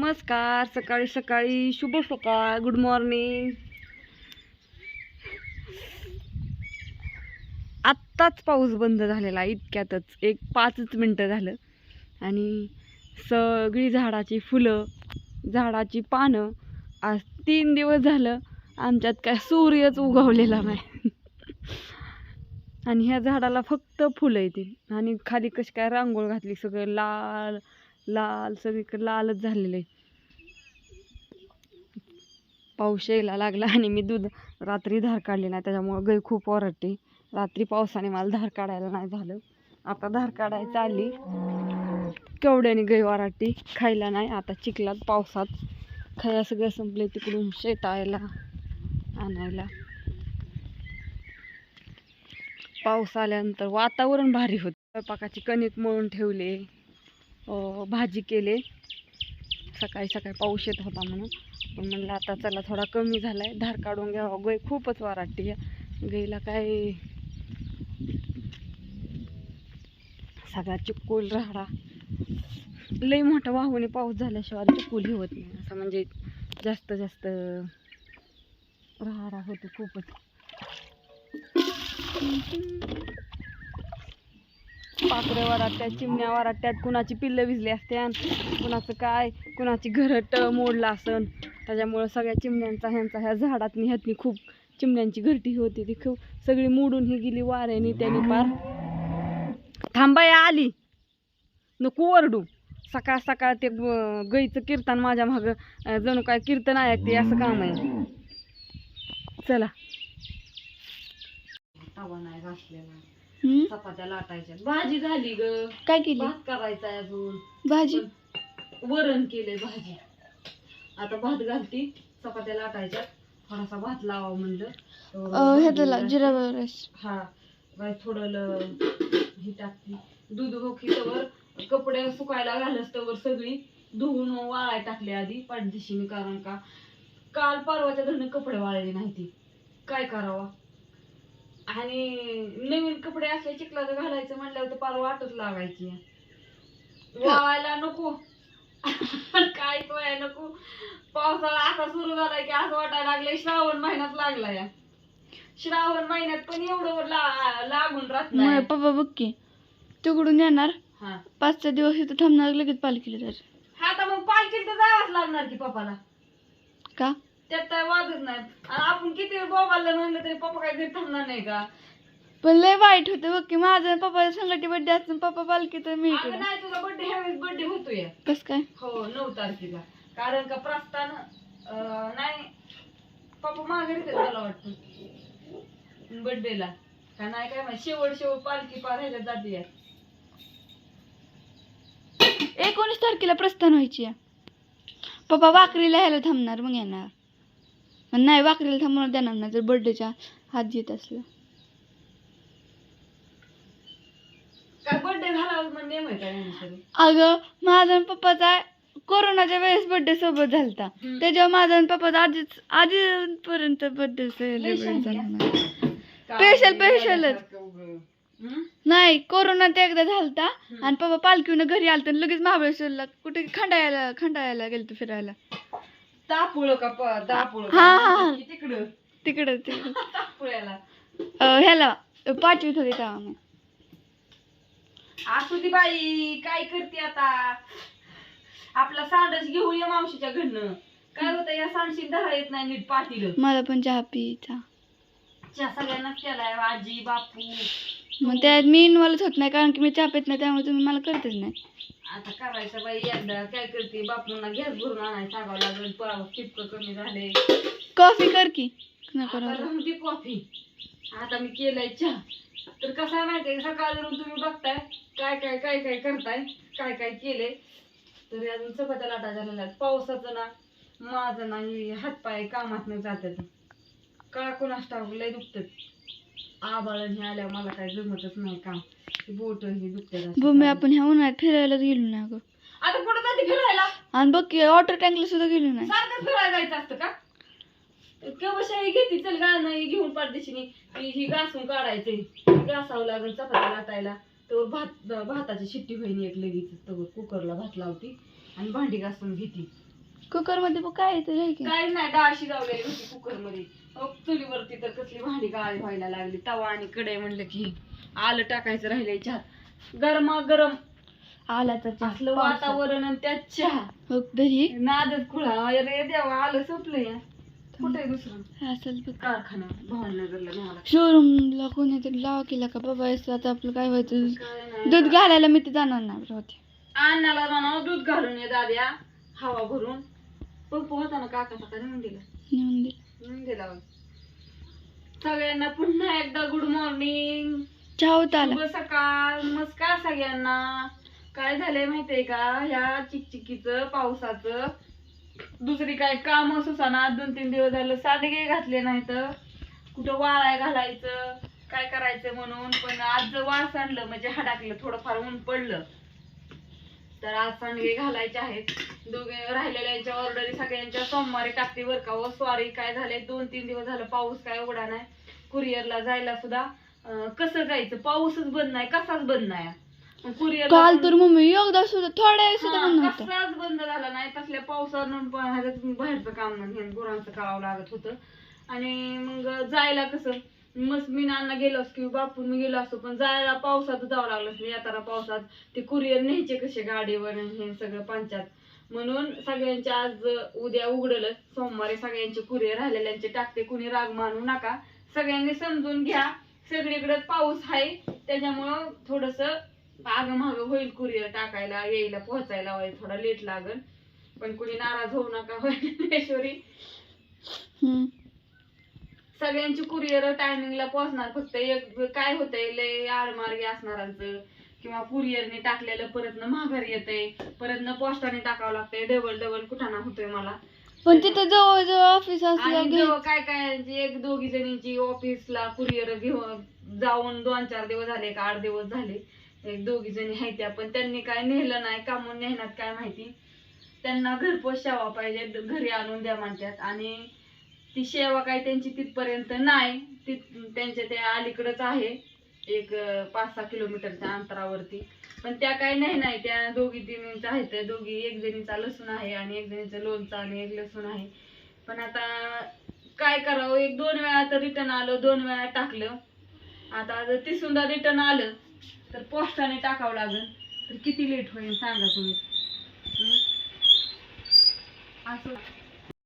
नमस्कार सकाळी सकाळी शुभ सकाळ गुड मॉर्निंग आत्ताच पाऊस बंद झालेला इतक्यातच. एक पाचच मिनटं झालं. आणि सगळी झाडाची फुलं झाडाची पानं आज तीन दिवस झालं आमच्यात काय सूर्यच उगवलेला नाही. आणि ह्या झाडाला फक्त फुलं येतील. आणि खाली कशी काय रांगोळ घातली सगळं लाल लाल सगळीकडे लालच झालेलं आहे. पाऊस यायला लागला आणि मी दूध रात्री धार काढली नाही त्याच्यामुळं गाय खूप ओरडते. रात्री पावसाने मला धार काढायला नाही झालं. आता धार काढायचं आली. केवढ्याने गाय ओरडते खायला नाही. आता चिखलात पावसात खायला सगळं संपले तिकडून शेतायला आणायला. पाऊस आल्यानंतर वातावरण भारी होतं. स्वयंपाकाची कणिक मळून ठेवले. भाजी केले. सकाळी सकाळी पाऊस येत होता म्हणून. पण म्हणलं आता चला थोडा कमी झाला आहे धार काढून घ्यावा. गै खूपच वाराटते गाईला काय? सगळा चिकूल राहडा लई मोठा वाहून पाऊस झाल्याशिवाय चिकूल हे होत नाही. असं म्हणजे जास्त जास्त राहडा होतो खूपच. पाखरे वराट्यात चिमण्या वराट्यात कुणाची पिल्लं भिजली असत्यान कुणाचं काय कुणाची घरट मोडलं असन. त्याच्यामुळं सगळ्या चिमण्यांचा ह्यांचा ह्या झाडातनी ह्यातनी खूप चिमण्यांची घरटी होती ती खूप सगळी मोडून ही गेली वाऱ्याने त्याने पार. थांबाया आली. नको ओरडू. सकाळ सकाळ ते गईचं गाईचं कीर्तन माझ्या मागं जणू काय कीर्तन ऐकते असं काम आहे. चला. तवा घासलेला हम्म? चपात्या लाटायच्या. भाजी झाली ग. काय केली? भात करायचा अजून. भाजी? वरण केलंय भाजी. आता भात घालती चपात्या लाटायच्या. थोडासा भात लावा म्हणलं. तर हे भाजी जिरा राईस हा. बाय थोडं ल- हे टाकते. दूध गोखीतवर कपडे सुकायला घालस तवर सगळी. धुवून वाळाय टाकले आधी पाठदिशीने कारण का? काल परवाच्या धरणं कपडे वाळले नाही ती काय करावं? आणि नवीन कपडे असले चिखलाचं घालायचं म्हणल्यावर तर पार वाटच लागायची. वाळायला नको. काय काय नको. पावसाळा आता सुरू झालाय की असं वाटायला लागलंय श्रावण महिन्यात लागलाय. श्रावण महिन्यात पण एवढं ला- लागून राहत मग नाही पप्पा बघ की तिकडून येणार. हा. पाच सहा दिवस इथं थांबणार लगेच पालखीला जायचं. हा आता मग पालखीला तर जावंच लागणार की पप्पाला. का? त्यात काय वादच नाही. आणि आपण किती बोबाला म्हणलं तरी पप्पा घरी थांबणार नाही का? पण लय वाईट होतं बघ की माझं पप्पा संगती बड्डे असतं पप्पा पालखी तर मी अगं इकडं. नाही तुझा बर्थडे ह्यावेळेस बर्थडे होतोय. कस काय? हो नऊ तारखेला. कारण का प्रस्थान अं, नाही पप्पा माघारी तर मला वाटतं. बर्थडेला का नाही काय माहिती. शेवट शेवट पालखी पार ह्याच्यात जाते एकोणीस तारखेला प्रस्थान व्हायची आहे. पप्पा वाकरीला ह्याला थांबणार मग येणार. नाही वाकरीला थांबणार देणार नाही जर बर्थडेच्या हात येत असलं बर्थडे झाला म्हणून नेम आहे काय यांच्याकडे? अगं माझा आणि पप्पाचा कोरोनाच्या वेळेस बर्थडे सोबत झालता. त्याच्यावर माझा आणि पप्पाचा आधीच आधीपर्यंत बर्थडे सेलिब्रेट झाला. नाही. काय Special, नाही special च. नाही कोरोनात एकदा झालता. आणि पप्पा पालखीनं घरी आलत लगेच महाबळेश्वरला कुठे खंडाळ्याला खंडाळ्याला गेलतो फिरायला दापुळं का प- दापुळं हा, हा, की तिकडं? तिकडं तिकडं. दापुळ्याला. अं, ह्याला पाचवीत होते तेव्हा मी दे बाई काय करते आता? आपला सांडच घेऊन ये मावशीच्या घरनं. काय होतं या सांडशी धरा येत नाही नीट पाटील. मला पण चहा पियचा सगळ्यांनाच केलाय आजी बापू. मग त्यात मी इन्व्हॉल्व होत नाही कारण की मी चहा पित नाही त्यामुळे तुम्ही मला करतच नाही. आता करायचं बाई एकदा. काय करते? बापूंना गॅस भरून आणायला सांगावं लागेल पळावं टिपक कमी झाले कॉफी कर की. आता कॉफी. आता मी केलाय चहा. तर कसं आहे माहितीये का, सकाळवरून तुम्ही बघताय काय काय काय काय करताय काय काय केले तरी अजून चपात्या लाटा झालेल्या आहेत. पावसाचं ना माझं ना हे हातपाय कामात नाही जातात. का कोणास ठाऊक लय दुखतात. आबाळण हे आल्यावर मला काय जमतच नाही काम. बोट हे दुखतात भूमी आपण ह्या उन्हाळ्यात फिरायला गेलो नाही अगं. आता कुठं जाते फिरायला? आणि बघ की वॉटर टँकला सुद्धा गेलो नाही. सारखं फिरायला जायचं असतं का? केव्हा शाही घेते चल गाणं हे घेऊन पाठदिशीने ती ही घासून काढायचे. घासावं लागेल चपात्या लाटायला. तर भात भाताची शिट्टी होईन एक लगेच तर कुकरला भात लावती आणि भांडी घासून घेते. कुकरमध्ये काय येतं हे काय नाही डाळ शिजवलेली होती कुकरमध्ये चुलीवरती तर कसली भांडी गाळी व्हायला लागली. तवा आणि कडे म्हणलं की. आलं टाकायचं राहिले चहात गरमा गरम आला तर असलं वातावरण आणि त्यात चहा. हो. तरी नादच खुळा. अरे देवा आलं संपलं या कुठे दुसरं असेल बघ. कारखाना भावनगरला न्यावं शोरूमला कोणीतरी लावा केला का? बाबा असं आता आपलं काय व्हायचं. दूध घालायला मी ते जाणार नाही होते म्हणावं दूध घालून ये दाद्या. हवा भरून. पंप होता ना काकाचा का नेऊन दिला. नेऊन दे नेऊन दिला. सगळ्यांना पुन्हा एकदा गुड मॉर्निंग चहा होता आला शुभ सकाळ नमस्कार सगळ्यांना? काय झालंय माहितीये का? ह्या चिकचिकीचं पावसाचं. दुसरी काय काम सुसाना दोन तीन दिवस झालं साडगे घातले नाही तर. कुठं वाळाय घालायचं काय करायचं म्हणून. पण आज जर वाळ सांडलं म्हणजे हडाकलं थोडंफार ऊन पडलं. तर आज सांडगे घालायचे आहेत. दोघे राहिलेल्यांच्या ऑर्डरी सगळ्यांच्या सोमवारी टाकते वर का. व स्वारी काय झाले? दोन तीन दिवस झालं पाऊस काय उघडा नाही. कुरिअरला जायला सुद्धा. अं, कसं जायचं? पाऊसच बंद नाही कसाच बंद नाही? कुरिअर काल तर मम्मी एकदा सुद्धा थोड्या वेळ सुद्धा म्हणत होतं. कसाच बंद झाला नाही तसल्या पावसानं ह्याच्यात बाहेरचं काम नाही गुरांचं करावं लागत होतं. आणि मग जायला कसं मस्त मी नाना गेलो असतो किंवा बापू मी गेलो असतो पण जायला पावसात जावं लागलं असतं येताना पावसात. ते कुरिअर न्यायचे कसे गाडीवर आणि हे सगळं पंचायत म्हणून सगळ्यांचे आज उद्या उघडलं सोमवारी सगळ्यांचे कुरिअर राहिलेल्यांचे टाकते कुणी राग मानू नका. सगळ्यांनी समजून घ्या. सगळीकडे पाऊस आहे. त्याच्यामुळं थोडस आग माग होईल कुरिअर टाकायला यायला पोहोचायला होईल थोडा लेट लागल. पण कुणी नाराज होऊ नका हम्म. सगळ्यांची कुरिअर टायमिंगला पोहोचणार. फक्त एक काय होतंय लय आडमार्गे असणारांचं किंवा कुरिअरने टाकलेलं परत न माघारी येतंय. परत न पोस्टाने टाकावं लागतंय. डबल डबल कुठाना होतोय मला. पण तिथं जवळ जवळ ऑफिस असलं आणि जेव्हा काय काय जी एक दोघी जणींची ऑफिसला कुरिअर घेऊन जाऊन दोन चार दिवस झाले का आठ दिवस झाले. एक दोघी जणी आहेत त्या पण त्यांनी काय नेलं नाही कामून नेहनात काय माहिती. त्यांना घरपोच सेवा पाहिजे घरी आणून द्या म्हणतात. आणि ती सेवा काय त्यांची तिथपर्यंत नाही ती त्यांच्या त्या अलीकडंच आहे. एक पाच सहा किलोमीटरच्या अंतरावरती. पण त्या काय नाही नाही. त्या दोघी तिन्हींच्या आहेत. त्या दोघी एक जणीचा लसूण आहे आणि एक जणीचं लोणचं आणि एक लसूण आहे. पण आता काय करावं? एक दोन वेळा तर रिटर्न आलं दोन वेळा टाकलं. आता जर तिसुंदा रिटर्न आलं तर पोस्टाने टाकावं लागेल. तर किती लेट होईल सांगा तुम्ही. असं.